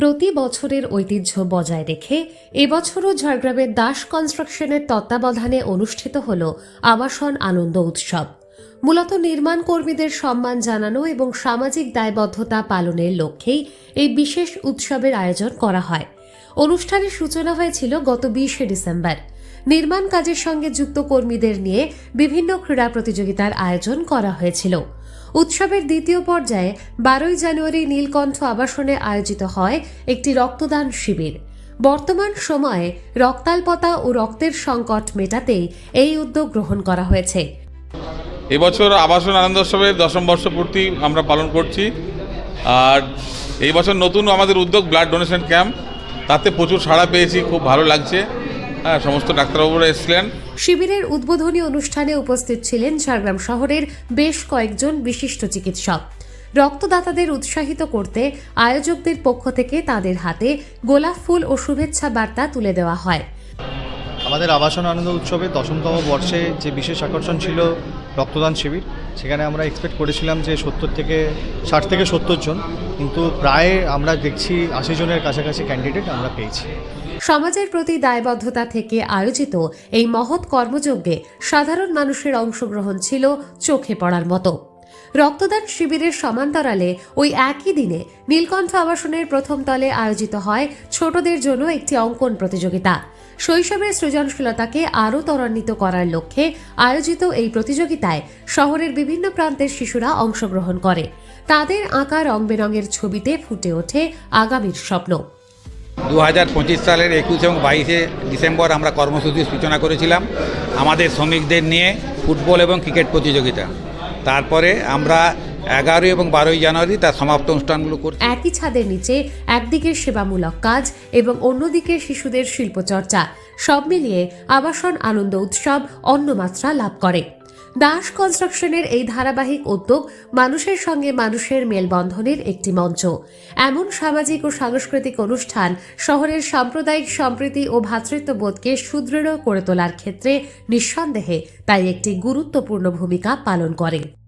প্রতি বছরের ঐতিহ্য বজায় রেখে এবছরও ঝাড়গ্রামের দাস কনস্ট্রাকশনের তত্ত্বাবধানে অনুষ্ঠিত হল আবাসন আনন্দ উৎসব। মূলত নির্মাণ কর্মীদের সম্মান জানানো এবং সামাজিক দায়বদ্ধতা পালনের লক্ষ্যেই এই বিশেষ উৎসবের আয়োজন করা হয়। অনুষ্ঠানের সূচনা হয়েছিল গত বিশে ডিসেম্বর। নির্মাণ কাজের সঙ্গে যুক্ত কর্মীদের নিয়ে বিভিন্ন ক্রীড়া প্রতিযোগিতার আয়োজন করা হয়েছিল। উৎসবের দ্বিতীয় পর্যায়ে বারোই জানুয়ারি নীলকণ্ঠ আবাসনে আয়োজিত হয় একটি রক্তদান শিবির। বর্তমান সময়ে রক্তাল্পতা ও রক্তের সংকট মেটাতেই এই উদ্যোগ গ্রহণ করা হয়েছে। এবছর আবাসন আনন্দোৎসবের দশম বর্ষপূর্তি আমরা পালন করছি। আর এই বছর নতুন আমাদের উদ্যোগ ব্লাড ডোনেশন ক্যাম্প। তাতে প্রচুর সাড়া পেয়েছি, খুব ভালো লাগছে। হ্যাঁ সমস্ত ডাক্তারবাবুরা এসছিলেন। শিবিরের উদ্বোধনী অনুষ্ঠানে উপস্থিত ছিলেন ঝাড়গ্রাম শহরের বেশ কয়েকজন বিশিষ্ট চিকিৎসক। রক্তদাতাদের উৎসাহিত করতে আয়োজকদের পক্ষ থেকে তাদের হাতে গোলাপ ফুল ও শুভেচ্ছা বার্তা তুলে দেওয়া হয়। আমাদের আবাসন আনন্দ উৎসবের দশমতম বর্ষে যে বিশেষ আকর্ষণ ছিল রক্তদান শিবির সেখানে আমরা এক্সপেক্ট করেছিলাম যে সত্তর থেকে ষাট থেকে সত্তর জন কিন্তু প্রায় আমরা দেখছি আশি জনের কাছাকাছি ক্যান্ডিডেট আমরা পেয়েছি। সমাজের প্রতি দায়বদ্ধতা থেকে আয়োজিত এই মহৎ কর্মযজ্ঞে সাধারণ মানুষের অংশগ্রহণ ছিল চোখে পড়ার মতো। রক্তদান শিবিরের সমান্তরালে ওই একই দিনে নীলকণ্ঠ আবাসনের প্রথম তলে আয়োজিত হয় ছোটদের জন্য একটি অঙ্কন প্রতিযোগিতা। শৈশবের সৃজনশীলতাকে আরও ত্বরান্বিত করার লক্ষ্যে আয়োজিত এই প্রতিযোগিতায় শহরের বিভিন্ন প্রান্তের শিশুরা অংশগ্রহণ করে। তাদের আঁকা রং বেরঙের ছবিতে ফুটে ওঠে আগামীর স্বপ্ন। দু হাজার পঁচিশ সালের একুশ এবং বাইশে ডিসেম্বর আমরা কর্মসূচির সূচনা করেছিলাম আমাদের শ্রমিকদের নিয়ে ফুটবল এবং ক্রিকেট প্রতিযোগিতা। তারপরে আমরা এগারো এবং বারোই জানুয়ারি তার সমাপ্ত অনুষ্ঠানগুলো করছি। একই ছাদের নিচে একদিকে সেবামূলক কাজ এবং অন্যদিকে শিশুদের শিল্পচর্চা। সব মিলিয়ে আবাসন, আনন্দ, উৎসব অন্য মাত্রা লাভ করে। দাস কনস্ট্রাকশনের এই ধারাবাহিক উদ্যোগ মানুষের সঙ্গে মানুষের মেলবন্ধনের একটি মঞ্চ। এমন সামাজিক ও সাংস্কৃতিক অনুষ্ঠান শহরের সাম্প্রদায়িক সম্প্রীতি ও ভ্রাতৃত্ববোধকে সুদৃঢ় করে তোলার ক্ষেত্রে নিঃসন্দেহে তাই একটি গুরুত্বপূর্ণ ভূমিকা পালন করে।